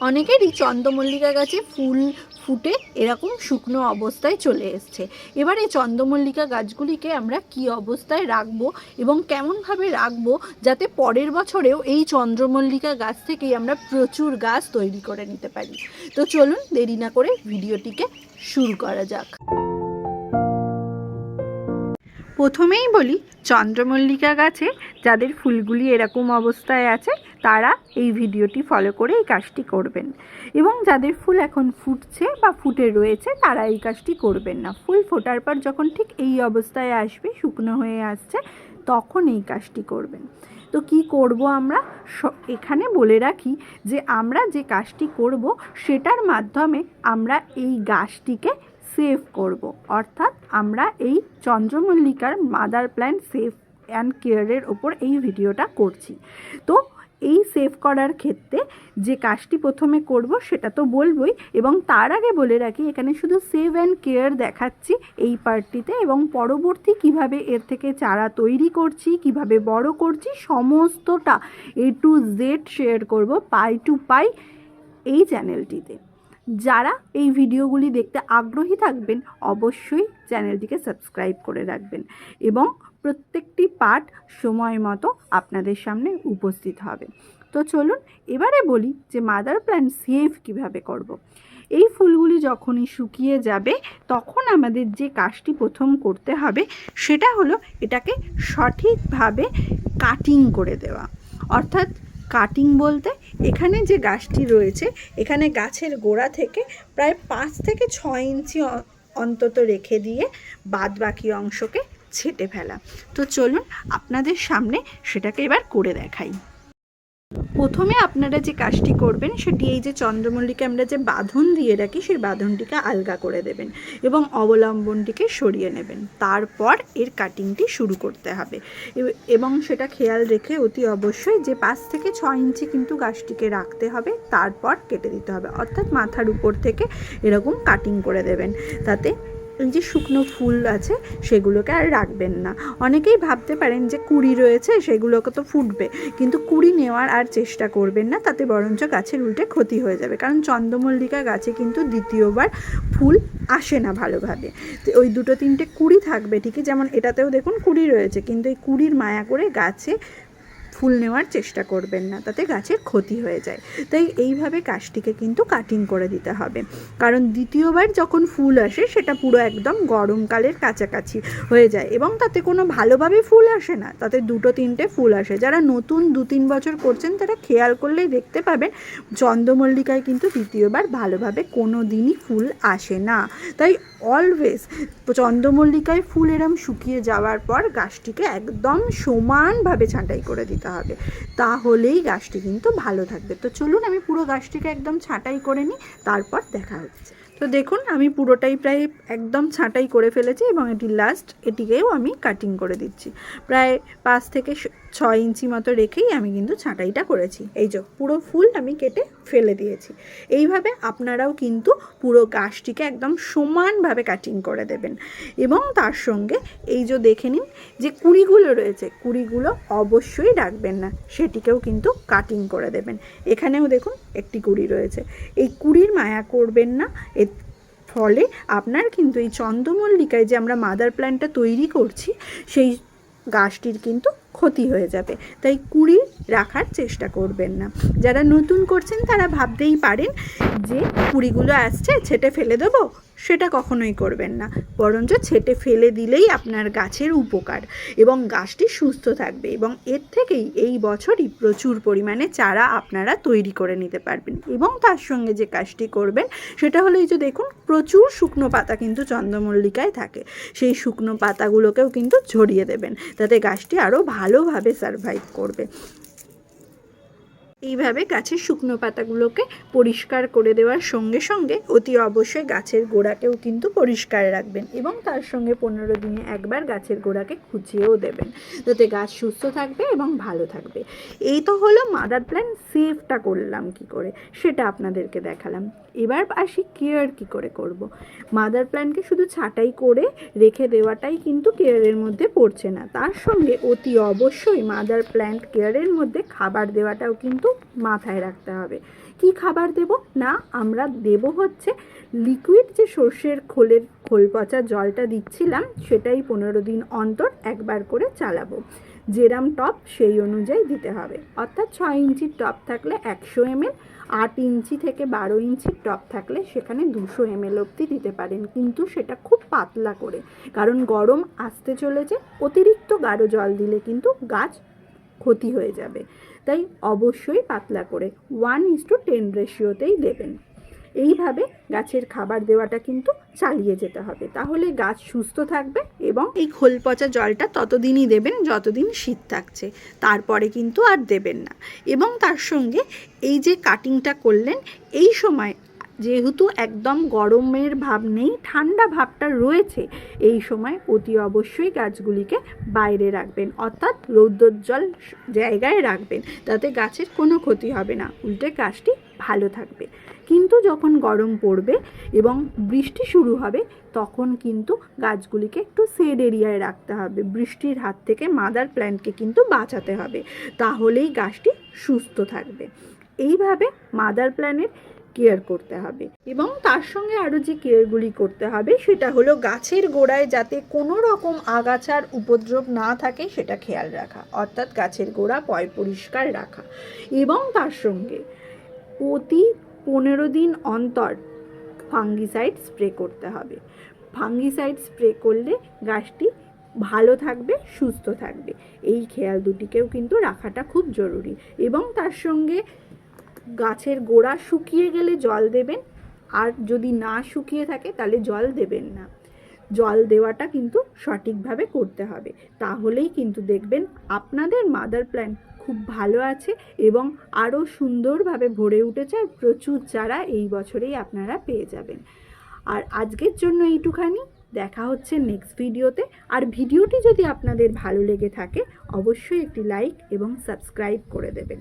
অনেকেরই চন্দ্রমল্লিকা গাছে ফুল ফুটে এরকম শুকনো অবস্থায় চলে এসছে। এবার এই চন্দ্রমল্লিকা গাছগুলিকে আমরা কি অবস্থায় রাখব এবং কেমনভাবে রাখব যাতে পরের বছরেও এই চন্দ্রমল্লিকা গাছ থেকেই আমরা প্রচুর গাছ তৈরি করে নিতে পারি। তো চলুন দেরি না করে ভিডিওটিকে শুরু করা যাক। প্রথমেই বলি, চন্দ্রমল্লিকা গাছে যাদের ফুলগুলি এরকম অবস্থায় আছে তারা এই ভিডিওটি ফলো করে এই কাজটি করবেন। এবং যাদের ফুল এখন ফুটছে বা ফুটে রয়েছে, তারা এই কাজটি করবেন না। ফুল ফোটার পর যখন ঠিক এই অবস্থায় আসবে, শুকনো হয়ে আসছে, তখন এই কাজটি করবেন। তো কি করব আমরা? এখানে বলে রাখি যে আমরা যে কাজটি করব, সেটার মাধ্যমে আমরা এই গাছটিকে সেভ করব। অর্থাৎ আমরা এই চন্দ্রমল্লিকার মাদার প্ল্যান্ট সেভ অ্যান্ড কেয়ারের ওপর এই ভিডিওটা করছি। তো এই সেভ করার ক্ষেত্রে যে কাজটি প্রথমে করব সেটা তো বলবই এবং তার আগে বলে রাখি, এখানে শুধু সেভ অ্যান্ড কেয়ার দেখাচ্ছি এই পার্টটিতে এবং পরবর্তী কীভাবে এর থেকে চারা তৈরি করছি, কীভাবে বড় করছি, সমস্তটা এ টু জেড শেয়ার করব পাই টু পাই এই চ্যানেলটিতে। যারা এই ভিডিওগুলি দেখতে আগ্রহী থাকবেন, অবশ্যই চ্যানেলটিকে সাবস্ক্রাইব করে রাখবেন এবং প্রত্যেকটি পার্ট সময় মতো আপনাদের সামনে উপস্থিত হবে তো চলুন এবারে বলি যে মাদার প্ল্যান্ট সেভ কীভাবে করব। এই ফুলগুলি যখনই শুকিয়ে যাবে, তখন আমাদের যে কাজটি প্রথম করতে হবে সেটা হলো এটাকে সঠিকভাবে কাটিং করে দেওয়া অর্থাৎ কাটিং বলতে এখানে যে গাছটি রয়েছে, এখানে গাছের গোড়া থেকে প্রায় পাঁচ থেকে ছ ইঞ্চি অন্তত রেখে দিয়ে বাদ বাকি অংশকে ছেটে ফেলা। তো চলুন আপনাদের সামনে সেটাকে এবার করে দেখাই। প্রথমে আপনারা যে কাজটি করবেন সেটি এই যে চন্দ্রমল্লিকে আমরা যে বাঁধন দিয়ে রাখি, সেই বাঁধনটিকে আলগা করে দেবেন এবং অবলম্বনটিকে সরিয়ে নেবেন। তারপর এর কাটিংটি শুরু করতে হবে। এবং সেটা খেয়াল রেখে অতি অবশ্যই যে পাঁচ থেকে ছ ইঞ্চি কিন্তু গাছটিকে রাখতে হবে, তারপর কেটে দিতে হবে। অর্থাৎ মাথার উপর থেকে এরকম কাটিং করে দেবেন। তাতে যে শুকনো ফুল আছে, সেগুলোকে আর রাখবেন না। অনেকেই ভাবতে পারেন যে কুড়ি রয়েছে, সেগুলোকে তো ফুটবে। কিন্তু কুড়ি নেওয়ার আর চেষ্টা করবেন না, তাতে বরঞ্চ গাছের উল্টে ক্ষতি হয়ে যাবে। কারণ চন্দ্রমল্লিকা গাছে কিন্তু দ্বিতীয়বার ফুল আসে না ভালোভাবে। তো ওই দুটো তিনটে কুড়ি থাকবে ঠিকই, যেমন এটাতেও দেখুন কুড়ি রয়েছে। কিন্তু এই কুড়ির মায়া করে গাছে ফুল নেওয়ার চেষ্টা করবেন না, তাতে গাছের ক্ষতি হয়ে যায়। তাই এইভাবে গাছটিকে কিন্তু কাটিং করে দিতে হবে। কারণ দ্বিতীয়বার যখন ফুল আসে, সেটা পুরো একদম গরমকালের কাছাকাছি হয়ে যায় এবং তাতে কোনো ভালোভাবে ফুল আসে না। তাতে দুটো তিনটে ফুল আসে। যারা নতুন দু তিন বছর করছেন, তারা খেয়াল করলেই দেখতে পাবেন, চন্দ্রমল্লিকায় কিন্তু দ্বিতীয়বার ভালোভাবে কোনো দিনই ফুল আসে না। তাই অলওয়েজ চন্দ্রমল্লিকায় ফুল এরম শুকিয়ে যাওয়ার পর গাছটিকে একদম সমানভাবে ছাঁটাই করে দিতে হবে। তাহলেই গাছটি কিন্তু ভালো থাকবে। তো চলুন আমি পুরো গাছটিকে একদম ছাঁটাই করে নিই, তারপর দেখা হচ্ছে। তো দেখুন, আমি পুরোটাই প্রায় একদম ছাঁটাই করে ফেলেছি এবং এটি লাস্ট এটিকেও আমি কাটিং করে দিচ্ছি। প্রায় পাঁচ থেকে ছয় ইঞ্চি মতো রেখেই আমি কিন্তু ছাঁটাইটা করেছি। এই যে, পুরো ফুল আমি কেটে ফেলে দিয়েছি। এইভাবে আপনারাও কিন্তু পুরো গাছটিকে একদম সমানভাবে কাটিং করে দেবেন। এবং তার সঙ্গে এই যে দেখে নিন, যে কুড়িগুলো রয়েছে, কুড়িগুলো অবশ্যই রাখবেন না, সেটিকেও কিন্তু কাটিং করে দেবেন। এখানেও দেখুন, একটি কুড়ি রয়েছে। এই কুড়ির মায়া করবেন না ফলে আপনার কিন্তু এই চন্দ্রমল্লিকায় যে আমরা মাদার প্ল্যান্টটা তৈরি করছি, সেই গাছটির কিন্তু ক্ষতি হয়ে যাবে। তাই কুড়ি রাখার চেষ্টা করবেন না। যারা নতুন করছেন, তারা ভাবতেই পারেন যে কুড়িগুলো আসছে, ছেটে ফেলে দেবো, সেটা কখনোই করবেন না। বরঞ্চ ছেটে ফেলে দিলেই আপনার গাছের উপকার এবং গাছটি সুস্থ থাকবে এবং এর থেকেই এই বছরই প্রচুর পরিমাণে চারা আপনারা তৈরি করে নিতে পারবেন। এবং তার সঙ্গে যে কাজটি করবেন, সেটা হলো এই যে দেখুন, প্রচুর শুকনো পাতা কিন্তু চন্দ্রমল্লিকায় থাকে। সেই শুকনো পাতাগুলোকেও কিন্তু ঝরিয়ে দেবেন, তাতে গাছটি আরও ভালোভাবে সারভাইভ করবে। এইভাবে গাছের শুকনো পাতাগুলোকে পরিষ্কার করে দেওয়ার সঙ্গে সঙ্গে অতি অবশ্যই গাছের গোড়াকেও কিন্তু পরিষ্কার রাখবেন এবং তার সঙ্গে পনেরো দিনে একবার গাছের গোড়াকে খুঁচিয়েও দেবেন। যাতে গাছ সুস্থ থাকবে এবং ভালো থাকবে। এই তো হলো মাদার প্ল্যান সেভটা করলাম কি করে? সেটা আপনাদেরকে দেখালাম। এবার আসি কেয়ার কি করে করব। মাদার প্ল্যান্টকে শুধু ছাঁটাই করে রেখে দেওয়াটাই কিন্তু কেয়ারের মধ্যে পড়ছে না। তার সঙ্গে অতি অবশ্যই মাদার প্ল্যান্ট কেয়ারের মধ্যে খাবার দেওয়াটাও কিন্তু মাথায় রাখতে হবে। কি খাবার দেব? না, আমরা দেব হচ্ছে লিকুইড যে সর্ষের খোলের খোল পচা জলটা দিচ্ছিলাম, সেটাই পনেরো দিন অন্তর একবার করে চালাবো। যেরাম টপ, সেই অনুযায়ী দিতে হবে। অর্থাৎ ছয় ইঞ্চির টপ থাকলে একশো এমএল, আট ইঞ্চি থেকে বারো ইঞ্চির টপ থাকলে সেখানে দুশো এমএল অবধি দিতে পারেন। কিন্তু সেটা খুব পাতলা করে, কারণ গরম আসতে চলেছে। অতিরিক্ত গাঢ় জল দিলে কিন্তু গাছ ক্ষতি হয়ে যাবে। তাই অবশ্যই পাতলা করে ওয়ান ইস টু টেন রেশিওতেই দেবেন। এইভাবে গাছের খাবার দেওয়াটা কিন্তু চালিয়ে যেতে হবে। তাহলে গাছ সুস্থ থাকবে এবং এই খোল পচা জলটা ততদিনই দেবেন যতদিন শীত থাকছে। তারপরে কিন্তু আর দেবেন না। এবং তার সঙ্গে এই যে কাটিংটা করলেন, এই সময় যেহেতু একদম গরমের ভাব নেই, ঠান্ডা ভাবটা রয়েছে, এই সময় অতি অবশ্যই গাছগুলিকে বাইরে রাখবেন, অর্থাৎ রৌদ্রোজ্জ্বল জায়গায় রাখবেন, তাতে গাছের কোনো ক্ষতি হবে না, উল্টে গাছটি ভালো থাকবে। কিন্তু যখন গরম পড়বে এবং বৃষ্টি শুরু হবে, তখন কিন্তু গাছগুলিকে একটু সেড এরিয়ায় রাখতে হবে, বৃষ্টির হাত থেকে মাদার প্ল্যান্টকে কিন্তু বাঁচাতে হবে, তাহলেই গাছটি সুস্থ থাকবে। এইভাবে মাদার প্ল্যানের কেয়ার করতে হবে। এবং তার সঙ্গে আরও যে কেয়ারগুলি করতে হবে, সেটা হলো গাছের গোড়ায় যাতে কোনো রকম আগাছার উপদ্রব না থাকে, সেটা খেয়াল রাখা। অর্থাৎ গাছের গোড়া পয় পরিষ্কার রাখা। এবং তার সঙ্গে প্রতি পনেরো দিন অন্তর ফাঙ্গিসাইড স্প্রে করতে হবে। ফাঙ্গিসাইড স্প্রে করলে গাছটি ভালো থাকবে, সুস্থ থাকবে। এই খেয়াল দুটিকেও কিন্তু রাখাটা খুব জরুরি। এবং তার সঙ্গে গাছের গোড়া শুকিয়ে গেলে জল দেবেন, আর যদি না শুকিয়ে থাকে তাহলে জল দেবেন না। জল দেওয়াটা কিন্তু সঠিকভাবে করতে হবে। তাহলেই কিন্তু দেখবেন আপনাদের মাদার প্ল্যান্ট খুব ভালো আছে এবং আরও সুন্দরভাবে ভরে উঠেছে আর প্রচুর চারা এই বছরেই আপনারা পেয়ে যাবেন। আর আজকের জন্য এইটুখানি। দেখা হচ্ছে নেক্সট ভিডিওতে। আর ভিডিওটি যদি আপনাদের ভালো লেগে থাকে, অবশ্যই একটি লাইক এবং সাবস্ক্রাইব করে দেবেন।